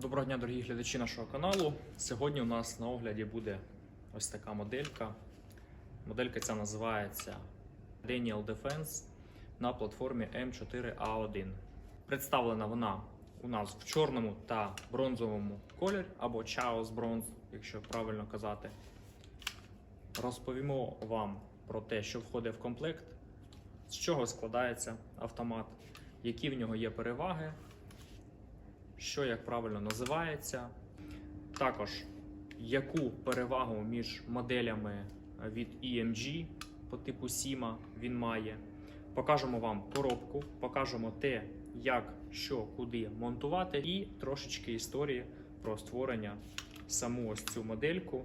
Доброго дня, дорогі глядачі нашого каналу. Сьогодні у нас на огляді буде ось така моделька. Моделька ця називається Daniel Defense на платформі M4A1. Представлена вона у нас в чорному та бронзовому кольорі, або Chaos Bronze, якщо правильно казати. Розповімо вам про те, що входить в комплект, з чого складається автомат, які в нього є переваги що як правильно називається. Також яку перевагу між моделями від EMG по типу SIMA він має. Покажемо вам коробку, покажемо те, як, що, куди монтувати, і трошечки історії про створення саму ось цю модельку,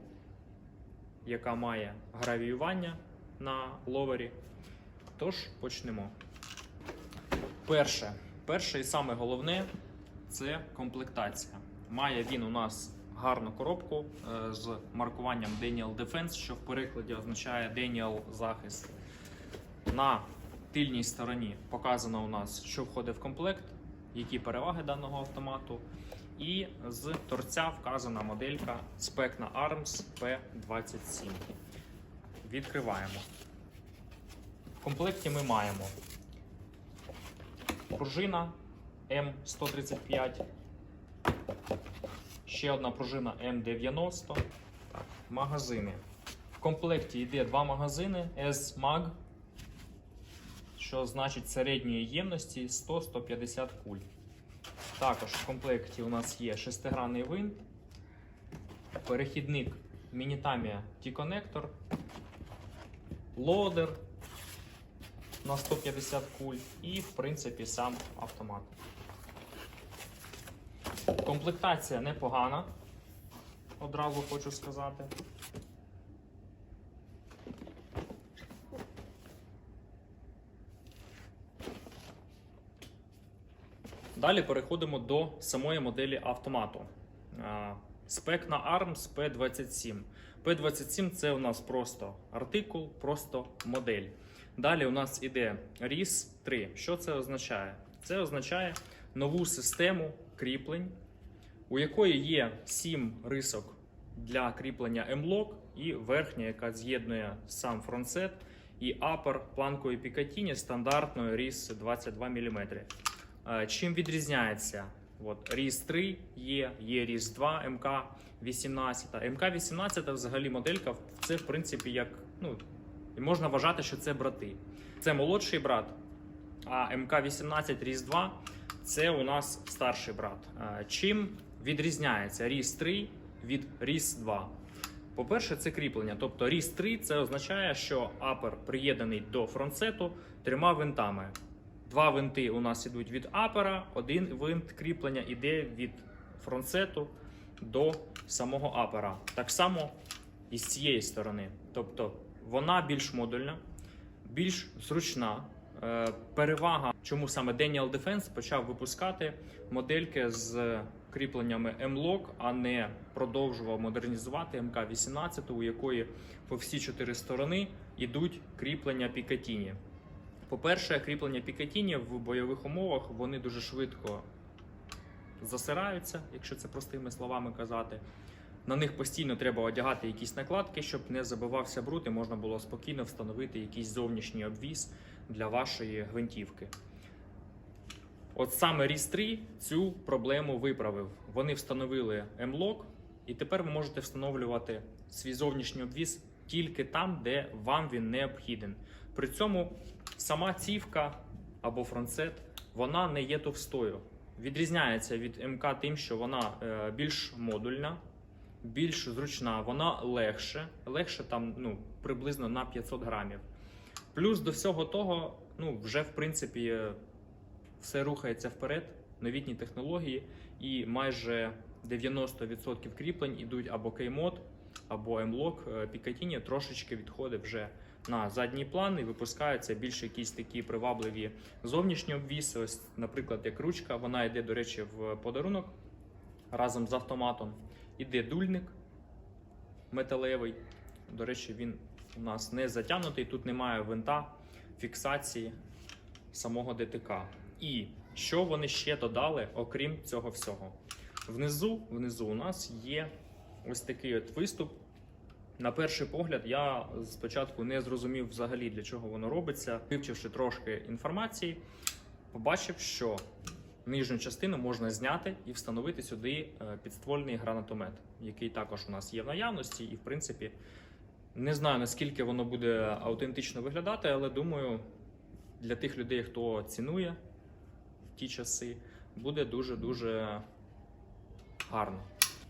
яка має гравіювання на ловері. Тож почнемо. Перше, перше і саме головне це комплектація. Має він у нас гарну коробку е, з маркуванням Daniel Defense, що в перекладі означає Daniel захист. На тильній стороні показано у нас, що входить в комплект, які переваги даного автомату. І з торця вказана моделька Specna Arms P27. Відкриваємо. В комплекті ми маємо пружина М135. Ще одна пружина М90. Так, магазини. В комплекті йде два магазини S-Mag, що значить середньої ємності 100-150 куль. Також в комплекті у нас є шестигранний винт, перехідник Minitamiya T-коннектор, лодер на 150 куль і, в принципі, сам автомат. Комплектація непогана, одразу хочу сказати. Далі переходимо до самої моделі автомату. А, Спек на ARMS P27. P27 це у нас просто артикул, просто модель. Далі у нас іде RIS 3. Що це означає? Це означає нову систему кріплень, у якої є 7 рисок для кріплення M-Lock і верхня, яка з'єднує сам фронтсет, і апер планкою Picatinny стандартною RIS 22 мм. Е, Чим відрізняється? От, RIS 3 є, є RIS 2, МК-18. МК-18 взагалі моделька, це в принципі як. ну, можна вважати, що це брати. Це молодший брат, а МК-18 Ріс 2 це у нас старший брат. Е, Чим відрізняється Ріс 3 від Ріс 2? По-перше, це кріплення. Тобто Ріс 3 це означає, що апер приєднаний до фронтсету трьома винтами. Два винти у нас ідуть від апера, один винт кріплення йде від фронтсету до самого апера. Так само і з цієї сторони. Тобто вона більш модульна, більш зручна. Е, Перевага, чому саме Daniel Defense почав випускати модельки з кріпленнями M-Lock, а не продовжував модернізувати МК-18, у якої по всі чотири сторони йдуть кріплення Picatinny. По-перше, кріплення Picatinny в бойових умовах вони дуже швидко засираються, якщо це простими словами казати. На них постійно треба одягати якісь накладки, щоб не забивався бруд і можна було спокійно встановити якийсь зовнішній обвіз для вашої гвинтівки. От саме RIS 3 цю проблему виправив. Вони встановили M-Lock, і тепер ви можете встановлювати свій зовнішній обвіз тільки там, де вам він необхіден. При цьому сама цівка або фронтсет вона не є товстою. Відрізняється від МК тим, що вона е, більш модульна більш зручна, вона легше, легше там ну, приблизно на 500 грамів. Плюс до всього того, ну, вже в принципі все рухається вперед, новітні технології, і майже 90% кріплень ідуть або K-Mod, або M-Lock. Е, трошечки відходить вже на задній план і випускаються більш якісь такі привабливі зовнішні обвіси. Ось, наприклад, як ручка, вона йде, до речі, в подарунок разом з автоматом. Іде дульник металевий. До речі, він у нас не затягнутий, тут немає винта фіксації самого ДТК. І що вони ще додали, окрім цього всього? Внизу, внизу у нас є ось такий от виступ. На перший погляд, я спочатку не зрозумів взагалі, для чого воно робиться. Вивчивши трошки інформації, побачив, що нижню частину можна зняти і встановити сюди е, підствольний гранатомет, який також у нас є в наявності, і в принципі не знаю наскільки воно буде аутентично виглядати, але думаю, для тих людей, хто цінує в ті часи, буде дуже дуже гарно.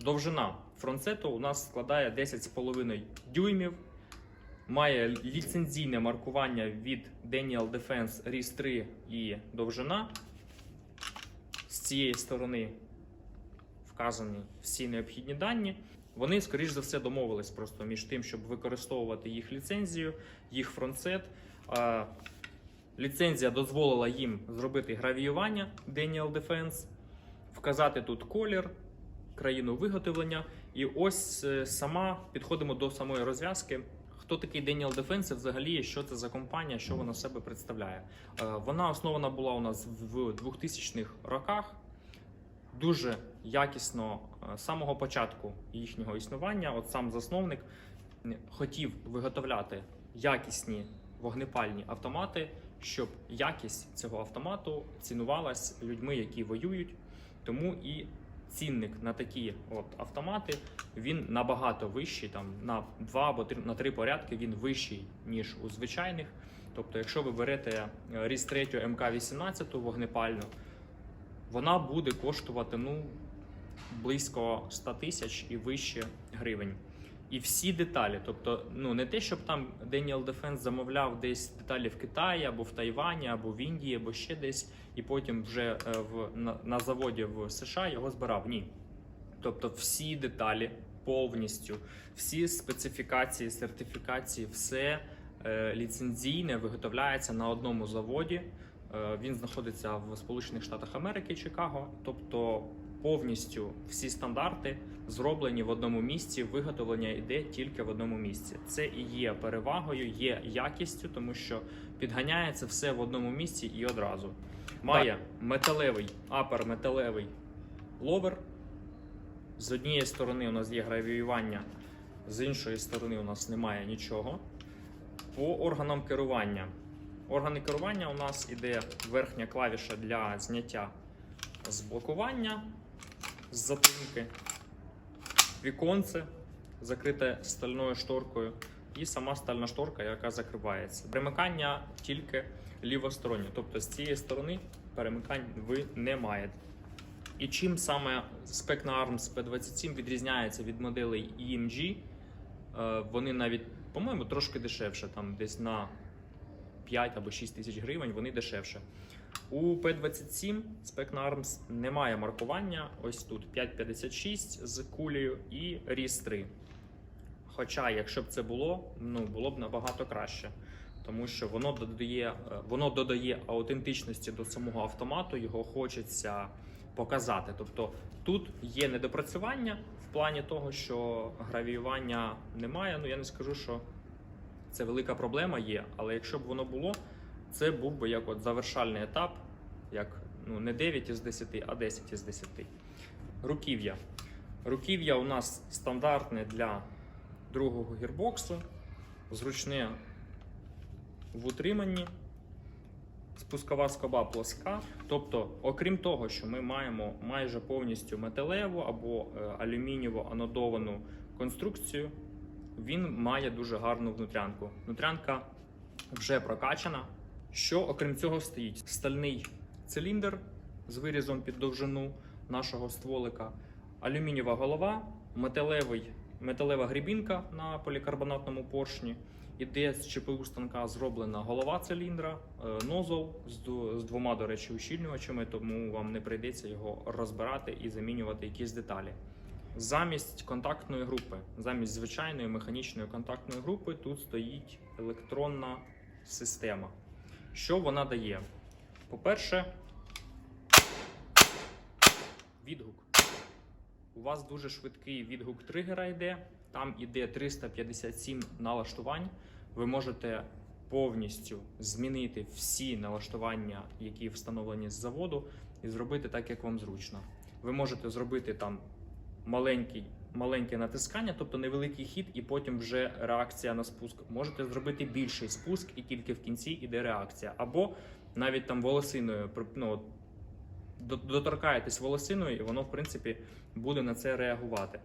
Довжина фронтсету у нас складає 10,5 дюймів. Має ліцензійне маркування від Daniel Defense RIS 3 і довжина. З цієї сторони вказані всі необхідні дані. Вони, скоріш за все, домовились просто між тим, щоб використовувати їх ліцензію, їх фронтсет. Ліцензія дозволила їм зробити гравіювання Daniel Defense, вказати тут колір, країну виготовлення. І ось е, сама підходимо до самої розв'язки. Хто такий Daniel Defense взагалі, що це за компанія, що вона себе представляє? Е, Вона основана була у нас в 2000-х роках. Дуже якісно е, з самого початку їхнього існування. От сам засновник хотів виготовляти якісні вогнепальні автомати, щоб якість цього автомату цінувалась людьми, які воюють. Тому і цінник на такі от автомати він набагато вищий, там на два або три на три порядки він вищий ніж у звичайних. Тобто, якщо ви берете е, різ 3 МК-18 вогнепальну, вона буде коштувати ну близько 100 тисяч і вище гривень. І всі деталі, тобто, ну не те, щоб там Daniel Defense замовляв десь деталі в Китаї або в Тайвані, або в Індії, або ще десь, і потім вже е, в на, на заводі в США його збирав. Ні. Тобто, всі деталі повністю, всі специфікації, сертифікації, все е, ліцензійне виготовляється на одному заводі. Е, Він знаходиться в Сполучених Штатах Америки, Чикаго. Тобто повністю всі стандарти зроблені в одному місці, виготовлення йде тільки в одному місці. Це і є перевагою, є якістю, тому що підганяється все в одному місці і одразу. Має металевий апер, металевий ловер. З однієї сторони у нас є гравіювання, з іншої сторони у нас немає нічого. По органам керування. Органи керування у нас іде верхня клавіша для зняття з блокування з затримки, віконце закрите стальною шторкою, і сама стальна шторка, яка закривається. Перемикання тільки лівостороннє, тобто з цієї сторони перемикань ви не маєте. І чим саме Specna Arms P27 відрізняється від моделей EMG, е, вони навіть, по-моєму, трошки дешевше, там десь на 5 або 6 тисяч гривень, вони дешевше. У P27 Specna Arms немає маркування. Ось тут 5,56 з кулею і RIS 3. Хоча, якщо б це було, ну було б набагато краще, тому що воно додає, е, воно додає аутентичності до самого автомату, його хочеться показати. Тобто тут є недопрацювання в плані того, що гравіювання немає. Ну я не скажу, що це велика проблема є, але якщо б воно було, це був би як от завершальний етап, як ну не 9 із 10, а 10 із 10. Руків'я. Руків'я у нас стандартне для другого гірбоксу, зручне в утриманні. Спускова скоба плоска. Тобто, окрім того, що ми маємо майже повністю металеву або е, алюмінієво анодовану конструкцію, він має дуже гарну внутрянку. Внутрянка вже прокачана. Що окрім цього стоїть? Стальний циліндр з вирізом під довжину нашого стволика, алюмінієва голова, металевий, металева грібінка на полікарбонатному поршні. Іде з ЧПУ станка зроблена голова циліндра, е, нозол з двома, до речі, ущільнювачами, тому вам не прийдеться його розбирати і замінювати якісь деталі. Замість контактної групи, замість звичайної механічної контактної групи, тут стоїть електронна система. Що вона дає? По-перше, відгук. У вас дуже швидкий відгук тригера йде. Там іде 357 налаштувань. Ви можете повністю змінити всі налаштування, які встановлені з заводу, і зробити так, як вам зручно. ви можете зробити там маленький, маленьке натискання, тобто невеликий хід, і потім вже реакція на спуск. Можете зробити більший спуск, і тільки в кінці йде реакція. Або навіть там волосиною ну, доторкаєтесь волосиною, і воно, в принципі, буде на це реагувати.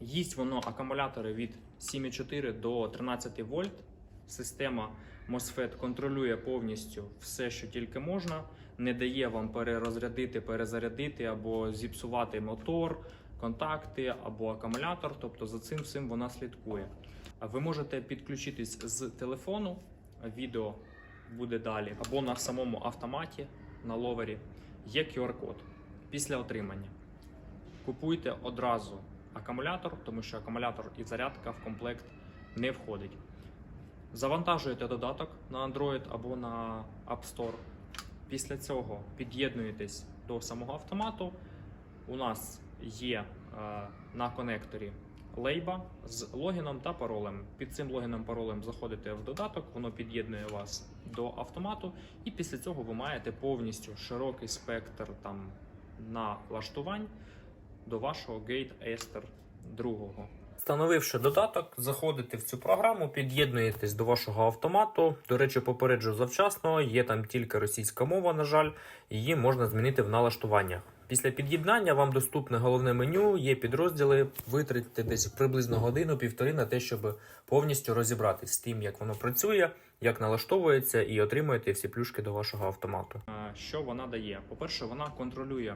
Їсть воно акумулятори від 7,4 до 13 вольт. Система MOSFET контролює повністю все, що тільки можна, не дає вам перерозрядити, перезарядити або зіпсувати мотор, контакти або акумулятор. Тобто за цим всім вона слідкує. Ви можете підключитись з телефону, відео буде далі, або на самому автоматі на ловері. Є QR-код після отримання. Купуйте одразу акумулятор, тому що акумулятор і зарядка в комплект не входить. Завантажуєте додаток на Android або на App Store. Після цього під'єднуєтесь до самого автомату. У нас є е, на конекторі лейба з логіном та паролем. Під цим логіном паролем заходите в додаток, воно під'єднує вас до автомату, і після цього ви маєте повністю широкий спектр там налаштувань до вашого Gate Ester 2. Встановивши додаток, заходите в цю програму, під'єднуєтесь до вашого автомату. До речі, попереджу завчасно, є там тільки російська мова, на жаль, її можна змінити в налаштуваннях. Після під'єднання вам доступне головне меню, є підрозділи. Витратите десь приблизно годину-півтори на те, щоб повністю розібратись з тим, як воно працює, як налаштовується, і отримуєте всі плюшки до вашого автомату. Що вона дає? По-перше, вона контролює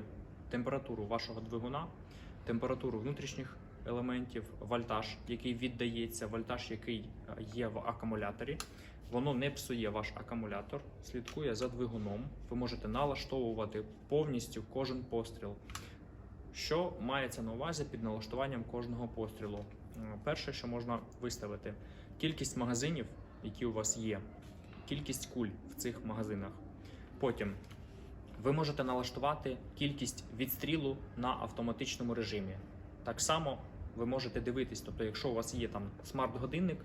температуру вашого двигуна, температуру внутрішніх елементів, вольтаж, який віддається, вольтаж, який е, є в акумуляторі. Воно не псує ваш акумулятор, слідкує за двигуном. Ви можете налаштовувати повністю кожен постріл. Що мається на увазі під налаштуванням кожного пострілу? Е, Перше, що можна виставити, кількість магазинів, які у вас є, кількість куль в цих магазинах. Потім ви можете налаштувати кількість відстрілу на автоматичному режимі. Так само ви можете дивитись, тобто, якщо у вас є там смарт-годинник,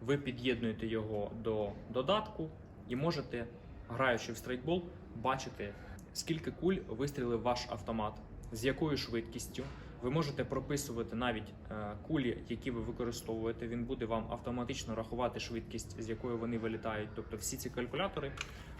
ви під'єднуєте його до додатку і можете, граючи в страйкбол, бачити, скільки куль вистрілив ваш автомат, з якою швидкістю. Ви можете прописувати навіть е, кулі, які ви використовуєте. Він буде вам автоматично рахувати швидкість, з якою вони вилітають. Тобто всі ці калькулятори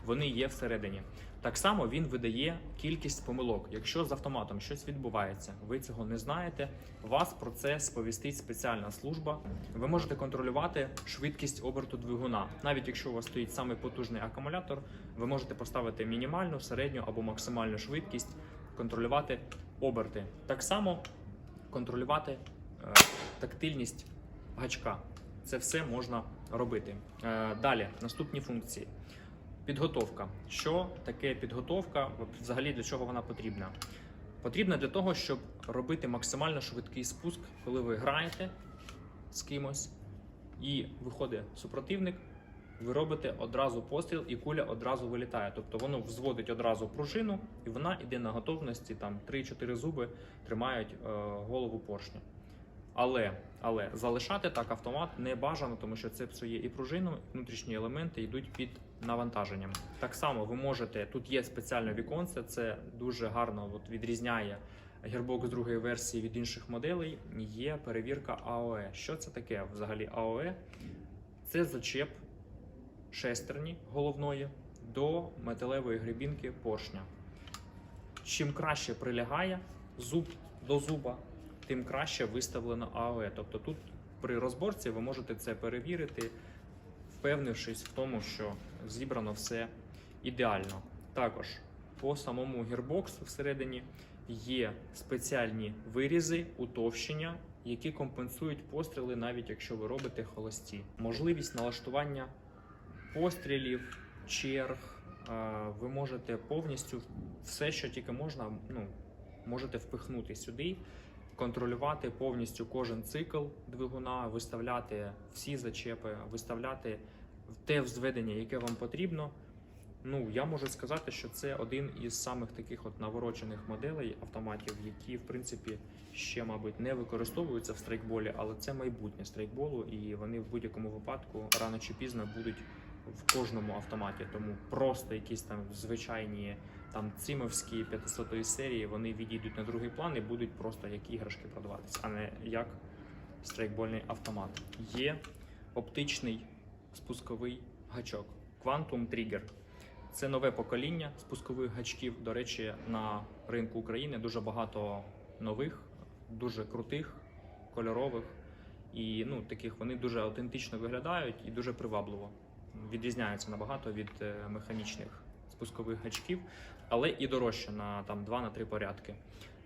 вони є всередині. Так само він видає кількість помилок. Якщо з автоматом щось відбувається, ви цього не знаєте. Вас про це сповістить спеціальна служба. Ви можете контролювати швидкість оберту двигуна. Навіть якщо у вас стоїть самий потужний акумулятор, ви можете поставити мінімальну, середню або максимальну швидкість, контролювати оберти. Так само контролювати е, тактильність гачка. Це все можна робити. Е, далі наступні функції. Підготовка. Що таке підготовка? Взагалі для чого вона потрібна? Потрібна для того, щоб робити максимально швидкий спуск, коли ви граєте з кимось, і виходить супротивник, ви робите одразу постріл, і куля одразу вилітає. Тобто воно взводить одразу пружину, і вона йде на готовності. Там 3-4 зуби тримають е, голову поршня. Але, але залишати так автомат не бажано, тому що це псує і пружину, внутрішні елементи йдуть під навантаженням. Так само ви можете, тут є спеціальне віконце, це дуже гарно от, відрізняє гірбокс другої версії від інших моделей. Є перевірка АОЕ. Що це таке взагалі АОЕ? Це зачеп шестерні головної до металевої грибінки поршня. Чим краще прилягає зуб до зуба, тим краще виставлено АОЕ. Тобто тут при розборці ви можете це перевірити, впевнившись в тому, що зібрано все ідеально. Також по самому гірбоксу всередині є спеціальні вирізи, утовщення, які компенсують постріли, навіть якщо ви робите холості. Можливість налаштування пострілів, черг. Ви можете повністю все, що тільки можна, ну, можете впихнути сюди, контролювати повністю кожен цикл двигуна, виставляти всі зачепи, виставляти те взведення, яке вам потрібно. Ну, я можу сказати, що це один із самих таких от наворочених моделей автоматів, які, в принципі, ще, мабуть, не використовуються в страйкболі, але це майбутнє страйкболу, і вони в будь-якому випадку рано чи пізно будуть в кожному автоматі. Тому просто якісь там звичайні там цимовські 500 серії, вони відійдуть на другий план і будуть просто як іграшки продаватися, а не як страйкбольний автомат. Є оптичний спусковий гачок Quantum Trigger. Це нове покоління спускових гачків. До речі, на ринку України дуже багато нових, дуже крутих, кольорових і ну, таких вони дуже аутентично виглядають і дуже привабливо. Відрізняються набагато від е, механічних спускових гачків, але і дорожче на там 2-3 порядки.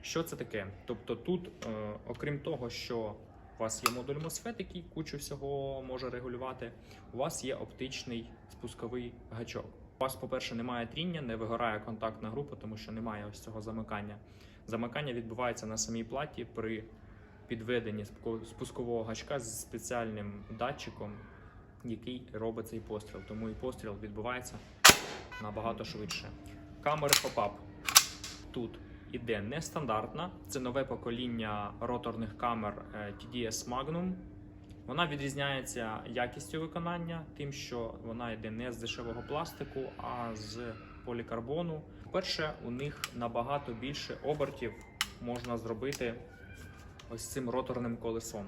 Що це таке? Тобто, тут, е, окрім того, що у вас є модуль MOSFET, який кучу всього може регулювати, у вас є оптичний спусковий гачок. У вас, по-перше, немає тріння, не вигорає контактна група, тому що немає ось цього замикання. Замикання відбувається на самій платі при підведенні спуско- спускового гачка з спеціальним датчиком, який робить цей постріл. Тому і постріл відбувається набагато швидше. Камери поп-ап тут іде нестандартна. Це нове покоління роторних камер е, TDS Magnum. Вона відрізняється якістю виконання, тим, що вона йде не з дешевого пластику, а з полікарбону. Перше, у них набагато більше обертів можна зробити ось цим роторним колесом.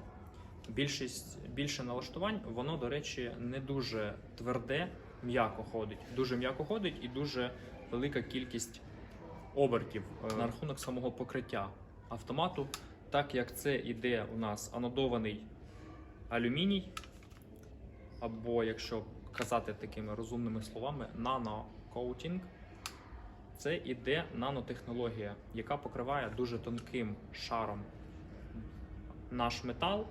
Більшість більше налаштувань, воно, до речі, не дуже тверде, м'яко ходить. Дуже м'яко ходить і дуже велика кількість обертів Е, на рахунок самого покриття автомату, так як це іде у нас анодований алюміній, або якщо казати такими розумними словами, нанокоутінг. Це іде нанотехнологія, яка покриває дуже тонким шаром наш метал,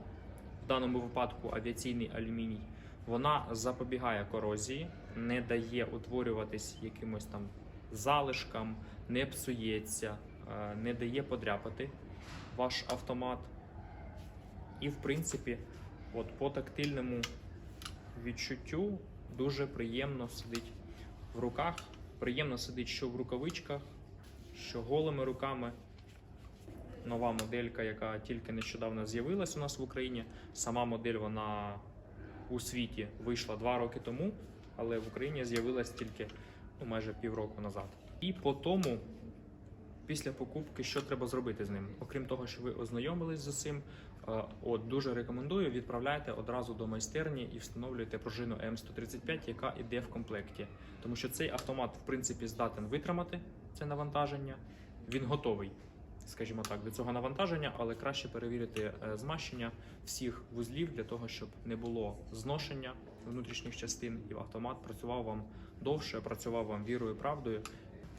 в даному випадку авіаційний алюміній. Вона запобігає корозії, не дає утворюватись якимось там залишкам, не псується, е, не дає подряпати ваш автомат. І, в принципі, от по тактильному відчуттю дуже приємно сидить в руках. Приємно сидить що в рукавичках, що голими руками. Нова моделька, яка тільки нещодавно з'явилась у нас в Україні. Сама модель вона у світі вийшла два роки тому, але в Україні з'явилась тільки ну, майже півроку назад. І по тому, після покупки, що треба зробити з ним? Окрім того, що ви ознайомились з цим, е, от дуже рекомендую, відправляйте одразу до майстерні і встановлюйте пружину М135, яка йде в комплекті. Тому що цей автомат, в принципі, здатен витримати це навантаження. Він готовий, скажімо так, до цього навантаження, але краще перевірити е, змащення всіх вузлів для того, щоб не було зношення внутрішніх частин, і автомат працював вам довше, працював вам вірою і правдою.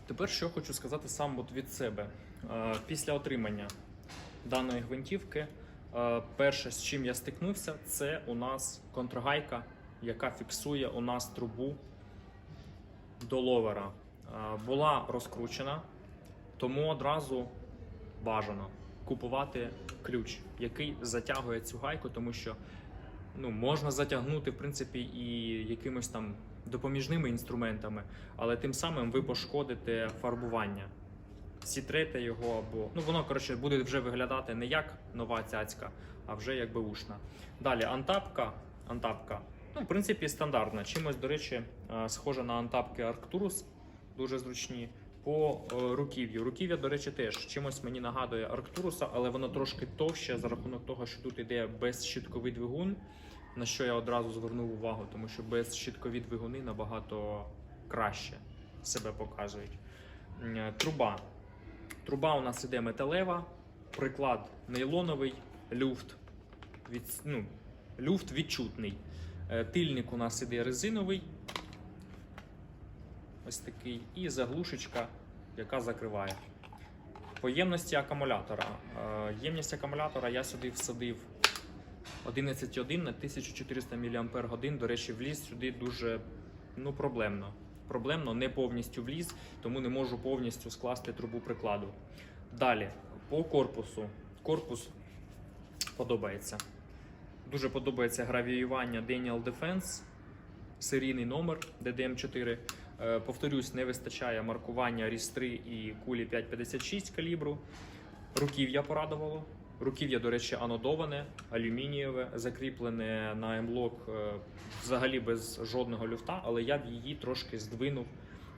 Тепер що хочу сказати сам от від себе. Е, Після отримання даної гвинтівки, е, перше, з чим я стикнувся, це у нас контргайка, яка фіксує у нас трубу до ловера. Е, Була розкручена, тому одразу бажано купувати ключ, який затягує цю гайку, тому що ну, можна затягнути, в принципі, і якимось там допоміжними інструментами, але тим самим ви пошкодите фарбування. Сітрете його або ну воно коротше буде вже виглядати не як нова цяцька, а вже як беушна. Далі антапка. Антапка, ну, в принципі, стандартна. Чимось, до речі, е, схожа на антапки Arcturus, дуже зручні. По е, руків'ю. Руків'я, до речі, теж чимось мені нагадує Арктуруса, але воно трошки товще за рахунок того, що тут іде безщитковий двигун, на що я одразу звернув увагу, тому що безщиткові двигуни набагато краще себе показують. Е, Труба. Труба у нас іде металева, приклад нейлоновий, люфт, від, ну, люфт відчутний. Е, Тильник у нас іде резиновий, ось такий, і заглушечка, яка закриває. По ємності акумулятора. Е, Ємність акумулятора я сюди всадив 11,1 на 1400 мАч. До речі, вліз сюди дуже ну, проблемно. Проблемно, не повністю вліз, тому не можу повністю скласти трубу прикладу. Далі, по корпусу. Корпус подобається. Дуже подобається гравіювання Daniel Defense, серійний номер DDM4. Е, Повторюсь, не вистачає маркування рістри і кулі 5,56 калібру. Руків'я порадувало. Руків'я, до речі, анодоване, алюмінієве, закріплене на емблок е, взагалі без жодного люфта, але я б її трошки здвинув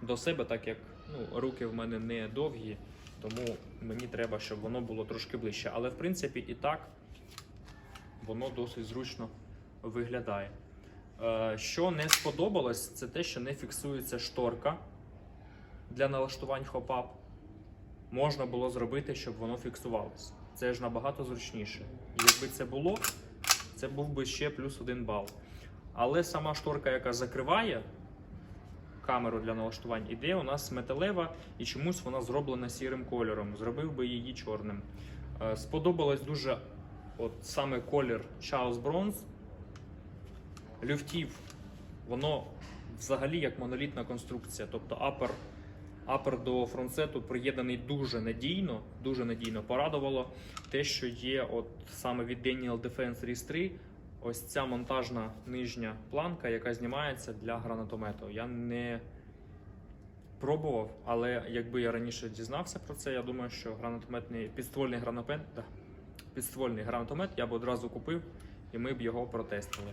до себе, так як Ну, руки в мене не довгі, тому мені треба, щоб воно було трошки ближче. Але в принципі і так воно досить зручно виглядає. Е, Що не сподобалось, це те, що не фіксується шторка для налаштувань хопап. Можна було зробити, щоб воно фіксувалось. Це ж набагато зручніше. Якби це було, це був би ще плюс один бал. Але сама шторка, яка закриває камеру для налаштувань, іде у нас металева і чомусь вона зроблена сірим кольором. Зробив би її чорним. Е, Сподобалось дуже от саме колір Chaos Bronze. Люфтів, воно взагалі як монолітна конструкція. Тобто апер, апер до фронтсету приєднаний дуже надійно, дуже надійно. Порадувало те, що є от саме від Daniel Defense Reese 3 ось ця монтажна нижня планка, яка знімається для гранатомету. Я не пробував, але якби я раніше дізнався про це, я думаю, що гранатометний підствольний гранатомет, да, підствольний гранатомет я б одразу купив і ми б його протестили.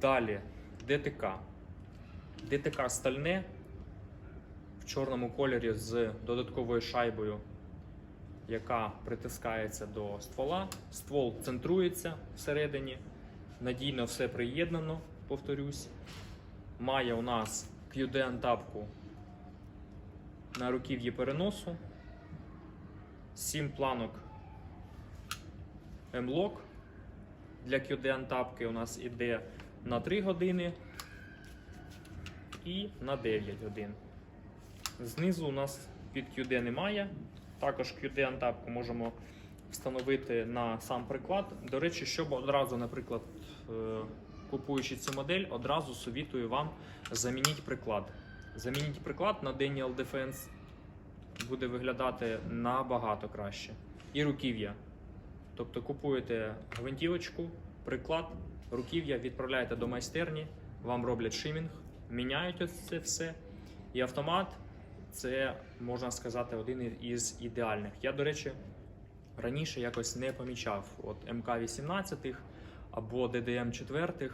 Далі ДТК. ДТК стальне в чорному кольорі з додатковою шайбою, яка притискається до ствола. Ствол центрується всередині. Надійно все приєднано, повторюсь. Має у нас QD-антапку на руків'ї переносу. 7 планок M-Lock. Для QD-антапки у нас іде на 3 години і на 9 годин. Знизу у нас під QD немає. Також QD-антапку можемо встановити на сам приклад. До речі, щоб одразу, наприклад, е, купуючи цю модель, одразу совітую вам замініть приклад. Замініть приклад на Daniel Defense буде виглядати набагато краще. І руків'я. Тобто купуєте гвинтівочку, приклад, руків'я, відправляєте до майстерні, вам роблять шимінг, міняють це все. І автомат це, можна сказати, один із ідеальних. Я, до речі, раніше якось не помічав от МК-18 або ДДМ-4.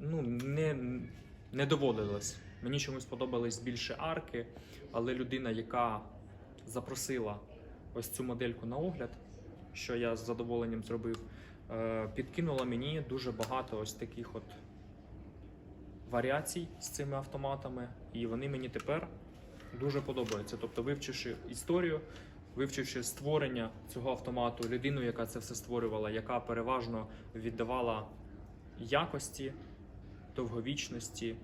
Ну, не, не доводилось. Мені чомусь подобались більше арки, але людина, яка запросила ось цю модельку на огляд, що я з задоволенням зробив, е, підкинула мені дуже багато ось таких от варіацій з цими автоматами, і вони мені тепер дуже подобаються. Тобто, вивчивши історію, вивчивши створення цього автомату, людину, яка це все створювала, яка переважно віддавала якості, довговічності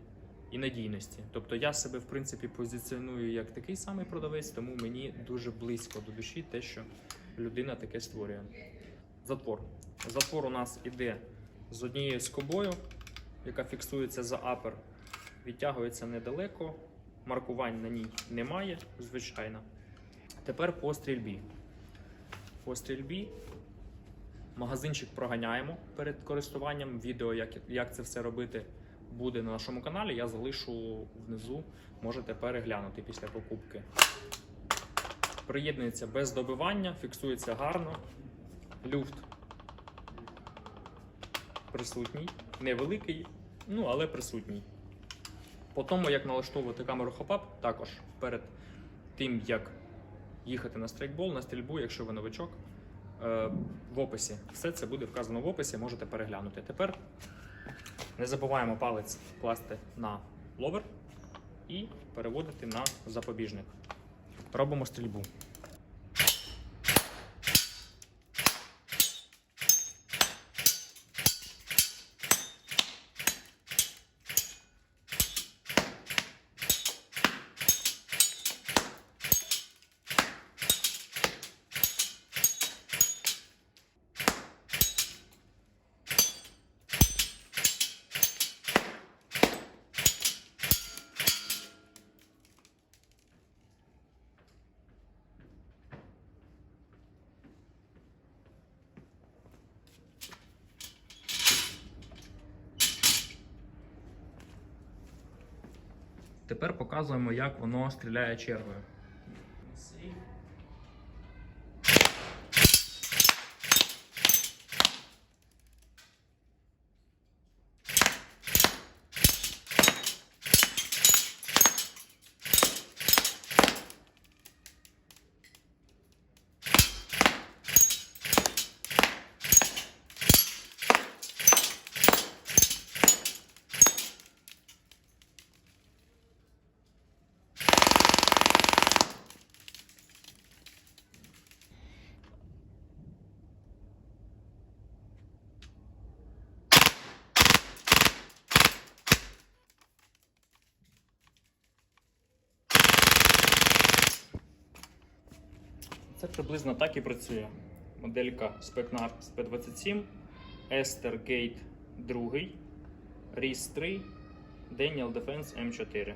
і надійності. Тобто я себе в принципі позиціоную як такий самий продавець, тому мені дуже близько до душі те, що людина таке створює. Затвор. Затвор у нас іде з однією скобою, яка фіксується за апер, відтягується недалеко, маркувань на ній немає, звичайно. Тепер по стрільбі. По стрільбі магазинчик проганяємо перед користуванням. Відео, як, як це все робити, буде на нашому каналі. Я залишу внизу, можете переглянути після покупки. Приєднується без добивання, фіксується гарно. Люфт присутній, невеликий, ну але присутній. По тому, як налаштовувати камеру хопап, також перед тим, як їхати на страйкбол, на стрільбу, якщо ви новичок, е, в описі. Все це буде вказано в описі, можете переглянути. Тепер не забуваємо палець класти на ловер і переводити на запобіжник. Робимо стрільбу. Тепер показуємо, як воно стріляє чергою. Це приблизно так і працює. Моделька Specnar SP27, Ester Gate 2, RIS 3, Daniel Defense M4.